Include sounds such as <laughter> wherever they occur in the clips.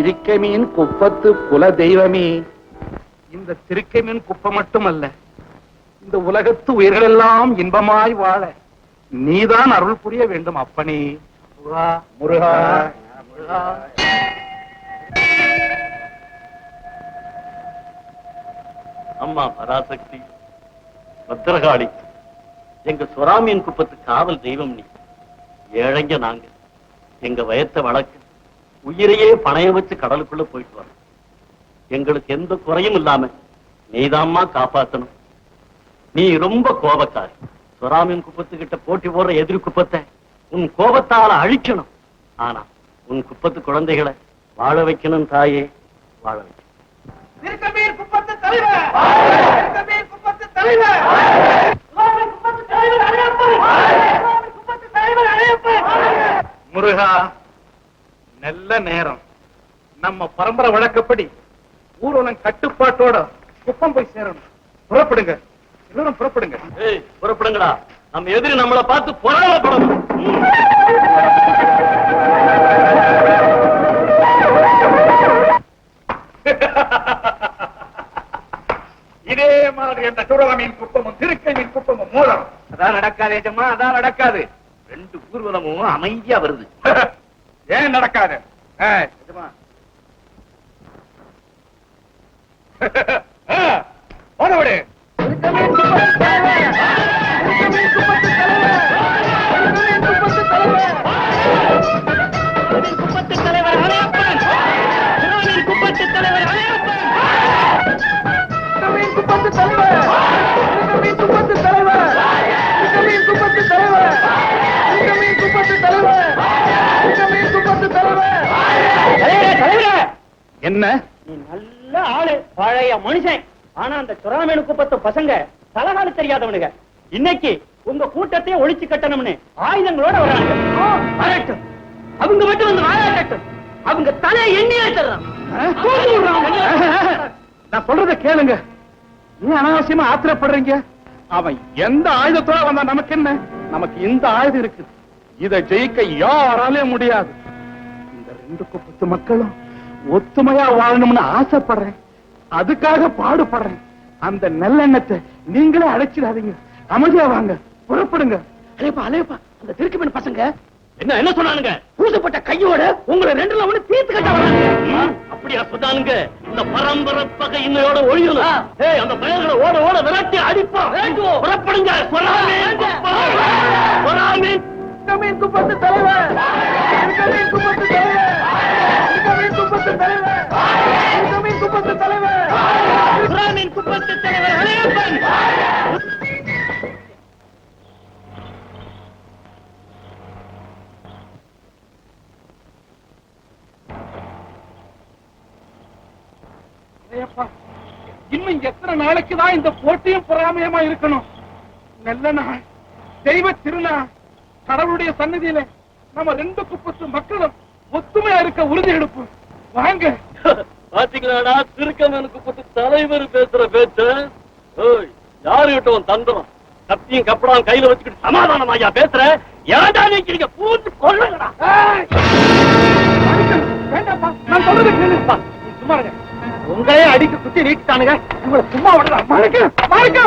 திருக்கமீன் குப்பத்து குல தெய்வமே. இந்த திருக்கமீன் குப்பம் மட்டுமல்ல இந்த உலகத்து உயிர்களெல்லாம் இன்பமாய் வாழ நீதான் அருள் புரிய வேண்டும் அப்பனே. முருகா முருகா அம்மா பராசக்தி பத்திரகாளி எங்க சுறாமீன் குப்பத்து காவல் தெய்வம் நீ. ஏழைங்க நாங்க எங்க வயத்த வழக்கு உயிரையே பணைய வச்சு கடலுக்குள்ள போயிட்டு வரோம். எங்களுக்கு எந்த குறையும் இல்லாம நீதாம்மா காப்பாத்தணும். நீ ரொம்ப கோபக்காரி. சுறாமீன் குப்பத்துக்கிட்ட போட்டி போடுற எதிரி குப்பத்தை உன் கோபத்தால அழிக்கணும். ஆனா உன் குப்பத்து குழந்தைகளை வாழ வைக்கணும் தாயே வாழ வைக்கணும். திருக்கமீன் குப்பத்து தலைவர்! திருக்கமீன் குப்பத்து தலைவர்! முருகா நல்ல நேரம். நம்ம பரம்பரை வழக்கப்படி ஊர்வலம் கட்டுப்பாட்டோட குப்பம் போய் சேரணும். புறப்படுங்க. எல்லாரும் புறப்படுங்க. ஏய் புறப்படுங்கடா. நம்ம எதிரி நம்மளை பார்த்து பொறாமப்படணும். <laughs> இதே மாதிரி அந்த சுரவமீன் குப்பமும் திருக்கையின் குப்பமும் மூலம் அதான் நடக்காது ஏஜம்மா அதான் நடக்காது. ரெண்டு ஊர்வலமும் அமைதியா வருது. <laughs> ஏன் நடக்காது? <laughs> ஆ, போன விடு. என்ன? நீ நல்ல ஆளு பழைய மனுஷன். ஆனா அந்த சுறாமேனு குப்பத்து பசங்க தலகால தெரியாதவனுங்க. இன்னைக்கு உங்க கூட்டத்தையே ஒழிச்சு கட்டணும்னு ஆயுதங்களோட வராங்க. வரட்டும். அவங்க மட்டும் வந்து வாழாட்டட்டும் அவங்க தலை எண்ணி நான் சொல்றத கேளுங்க. நீ அனாவசியமா ஆத்திரப்படுறீங்க? அவன் எந்த ஆயுதத்தோட வந்தா நமக்கு என்ன? நமக்கு இந்த ஆயுதம் இருக்கு இதை ஜெயிக்க யாராலையும் முடியாது. இந்த ரெண்டு குப்பத்து மக்களும் ஒத்துமையா வாழணும்னு ஆசைப்படுறேன். அதுக்காக பாடுபடுறேன். அந்த நல்லெண்ணத்தை நீங்களே அழைச்சிடாதீங்க அமைதியா வாங்க. புறப்படுங்க. அலேப்பா அலேப்பா அந்த திருக்குமன் பசங்க. என்ன என்ன சொன்னானுங்க? பூசப்பட்ட கையோட உங்களை ரெண்டுல ஒண்ணு தீர்த்து கட்ட வராங்க. அப்படியா சொன்னானுங்க? இந்த பரம்பரை பகை இன்னையோட ஒழியணும் ஏய் அந்த பயல்களை ஓட ஓட விரட்டி அடிப்பான் புறப்படுங்க. திருக்கமீன் குப்பத்து தலைவர். தலைவர். குப்பத்து தலைவர். குப்பத்து தலைவர். குப்பத்து தலைவர் அலையப்பன் இன்னும் எத்தனை நாளைக்கு தான் இந்த போட்டியும் பொறாமையமா இருக்கணும்? நல்ல நாள். தெய்வ திருநாள். கடவுளுடைய சன்னதியில நம்ம ரெண்டு குப்பத்து மக்களும் ஒத்துமையா இருக்க உறுதி எடுப்போம். வாங்க. பாத்தீங்களாடா? திருக்கமனுக்கு போட்டு தலைவர் பேசுற பேச்சு? ஏய் யாருகிட்ட உன் தந்திரம் கத்தியும் கப்படாம் கையில வச்சுக்கிட்டு சமாதானம் ஐயா பேசுற? ஏன்டா நீங்க பூந்து கொள்ளுங்கடா. வேண்டாப்பா நான் சொல்றது கேளுப்பா. சும்மா உங்களே அடிக்க குத்தி நீட்டானுங்க உங்களை சும்மா விடலாம். மறைக்க மறைக்க.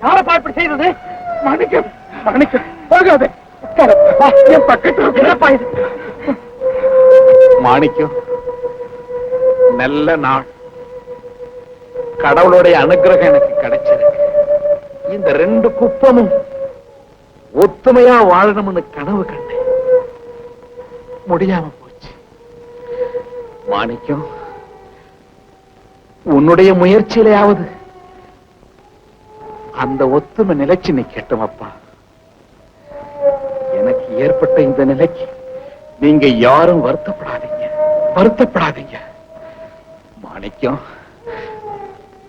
யாரை பார்ப்பது செய்தது? மன்னிக்கும் மன்னிக்கும் போகாது மாணிக்கம் நல்ல நாள். கடவுளுடைய அனுகிரகம் எனக்கு கிடைச்சிருக்கு. இந்த ரெண்டு குப்பமும் ஒத்துமையா வாழணும்னு கனவு கண்டேன். முடியாம போச்சு. மாணிக்கம் உன்னுடைய முயற்சியிலேயாவது. அந்த ஒத்துமை நிலைச்சு நிக்கட்டும் அப்பா. எனக்கு ஏற்பட்ட இந்த நிலைக்கு நீங்க யாரும் வருத்தப்படாதீங்க. வருத்தப்படாதீங்க. மாணிக்கம்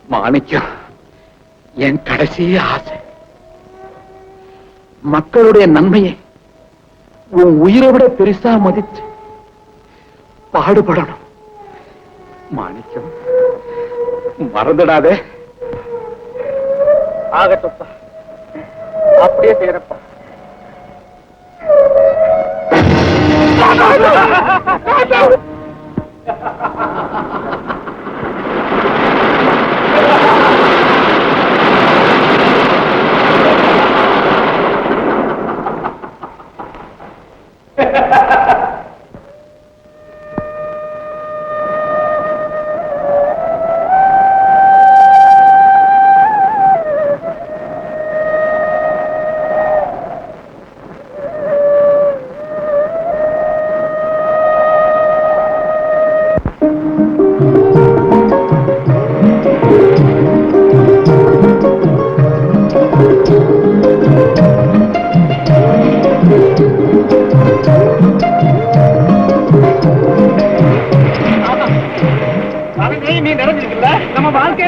மாணிக்கம் என் கடைசி ஆசை. மக்களுடைய நன்மையை உன் உயிரை விட பெருசா மதிச்சு பாடுபடணும். மாணிக்கம். மறந்துடாதே. ஆகட்டும்ப்பா அப்படியே செய்யறப்பா.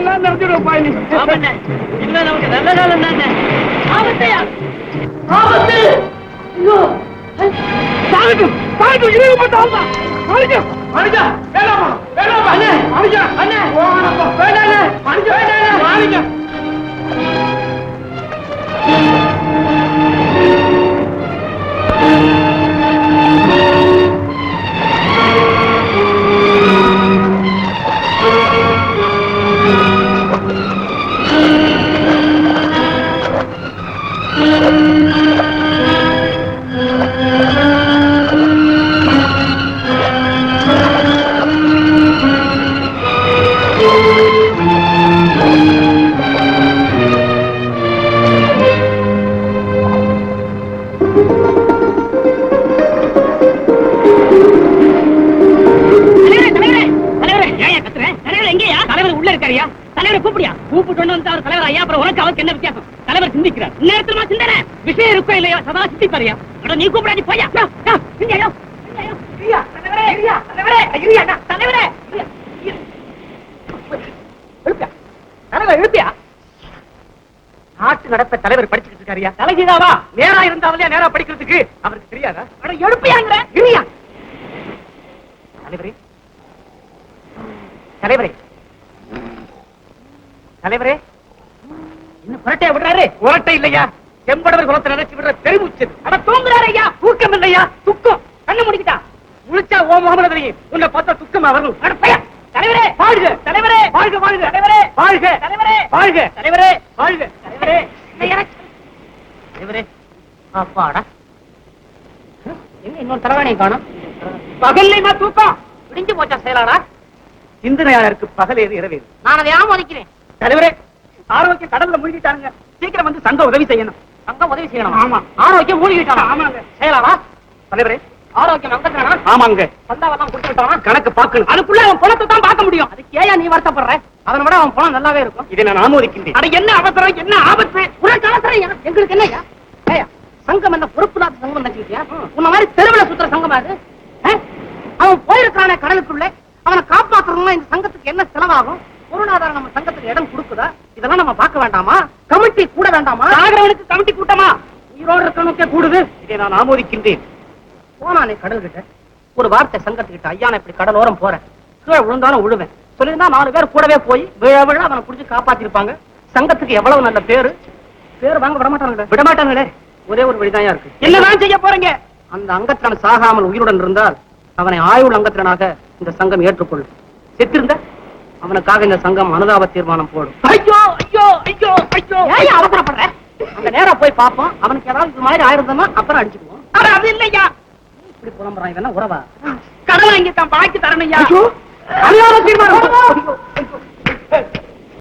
நம்ம வாழ்க்கையெல்லாம் நிறைஞ்சிடுவப்பா நீ இல்ல நமக்கு நல்ல காலம் தானே சாகட்டும் சாகட்டும் இறைவப்பட்ட ஆள் தான் மாணிக்கம் மாணிக்கா வேணாமா வேணாமா அண்ணே. மாணிக்கா அண்ணே. போகாதப்பா. வேணாண்ணே. மாணிக்கா வேணாண்ணே. மாணிக்கா கொண்டு ஐயா, அப்புறம் உனக்கு அவருக்கு என்ன வித்தியாசம்? தலைவர் சிந்திக்கிறார். இந்நேரத்துல சிந்தனை. விஷயம் இருக்கோ இல்லையோ, சதா சிந்திப்பாருயா. அட, நீ கூப்பிடாதீ, போய்யா. யோ, யோ, இங்க, யோ, தலைவரே, எழுப்பியா? நாட்டு நடப்ப தலைவர் படிச்சுக்கிட்டு இருக்காருயா தலைகீழாவா நேரா இருந்தாவலையா நேரா படிக்கிறதுக்கு? அவருக்கு தெரியாதா? அட எழுப்பியாங்கிற. இருயா. தலைவரே. தலைவரே. தலைவரே. புரட்டைய விடுறாரு? புரட்டை இல்லையா? செம்படவர் குலத்தை நினைச்சு விடுற பெருமூச்சு அட தூங்குறாரு ஐயா. தூக்கம் இல்லையா? துக்கம். கண்ணு முடிக்கிட்டா. முழிச்சா ஓ முகமது தெரியும் உன்னை பார்த்தா துக்கம் பையன். தலைவரே. வாழ்க. தலைவரே. வாழ்க வாழ்க. தலைவரே. வாழ்க. தலைவரே. வாழ்க. தலைவரே. வாழ்க. தலைவரே. தலைவரே. அப்பாடா. இன்னொரு தலைவனை காணும்? பகல்லைமா தூக்கம்? விடிஞ்சு போச்சா செயலாடா சிந்தனையாளருக்கு பகல் ஏது இரவு? ஏது நான் அதை ஆமோதிக்கிறேன். தலைவரே. ஆரோக்கிய கடல்ல மூழ்கிட்டாங்க சீக்கிரம் வந்து சங்க உதவி செய்யணும். அங்க உதவி செய்யணும்? ஆமா. ஆரோக்கியம் மூழ்கிட்டானா? ஆமாங்க. செயலாடா தலைவரே ஆரோக்கியம் அங்கத்தானா ஆமாங்க. சந்தாவெல்லாம் கொடுத்து விட்டானா கணக்கு பார்க்கணும். அதுக்குள்ள அவன் பணத்தை தான் பார்க்க முடியும். அதுக்கு ஏயா நீ வருத்தப்படுற? அவனை விட அவன் பணம் நல்லாவே இருக்கும். இதை நான் ஆமோதிக்கின்றேன். அட என்ன அவசரம்? என்ன ஆபத்து? உனக்கு அவசரம்? எங்களுக்கு என்னய்யா ஏய்யா சங்கம் என்ன பொறுப்புலாத சங்கம் நினைச்சிருக்கியா உன்ன மாதிரி தெருவுல சுத்துற சங்கமா அது ஆ? அவன் போயிருக்கானே கடலுக்குள்ள அவனை காப்பாத்தணும்னா இந்த சங்கத்துக்கு என்ன செலவாகும் பொருளாதாரம் நம்ம சங்கத்துக்கு இடம் கொடுக்குதா இதெல்லாம் நம்ம பார்க்க வேண்டாமா கமிட்டி கூட வேண்டாமா சாகரவனுக்கு கமிட்டி கூட்டமா உயிரோடு இருக்கணுக்கே கூடுது இதை நான் ஆமோதிக்கின்றேன். போனானே கடல்கிட்ட. ஒரு வார்த்தை சங்கத்துக்கிட்ட ஐயா நான் இப்படி கடலோரம் போறேன் கீழே விழுந்தாலும் விழுவேன். சொல்லியிருந்தா நாலு பேர் கூடவே போய் விழ விழ அவனை புடிச்சு காப்பாத்திருப்பாங்க. சங்கத்துக்கு எவ்வளவு நல்ல பேரு? பேர் வாங்க விடமாட்டாங்களே விடமாட்டாங்களே ஒரே ஒரு வழிதான் இருக்கு. என்னதான் செய்ய போறீங்க? அந்த அங்கத்தினன் சாகாமல் உயிருடன் இருந்தால் அவனை ஆயுள் அங்கத்தினனாக இந்த சங்கம் ஏற்றுக்கொள்ளும். செத்திருந்த? அவனுக்காக இந்த சங்கம் அனுதாப தீர்மானம் போடும். ஐயோ ஐயோ ஐயோ ஐயோ. ஏன் அந்த நேரம் போய் பார்ப்போம். அவனுக்கு ஏதாவது இது மாதிரி ஆயிருந்தோம்னா அப்புறம் அடிச்சுக்குவோம். அட, அது இல்லையா? இப்படி புலம்புறான் இவன் உறவா? கடன் வாங்கிட்டான் பாக்கி தரணையா அனுதாப தீர்மானம்.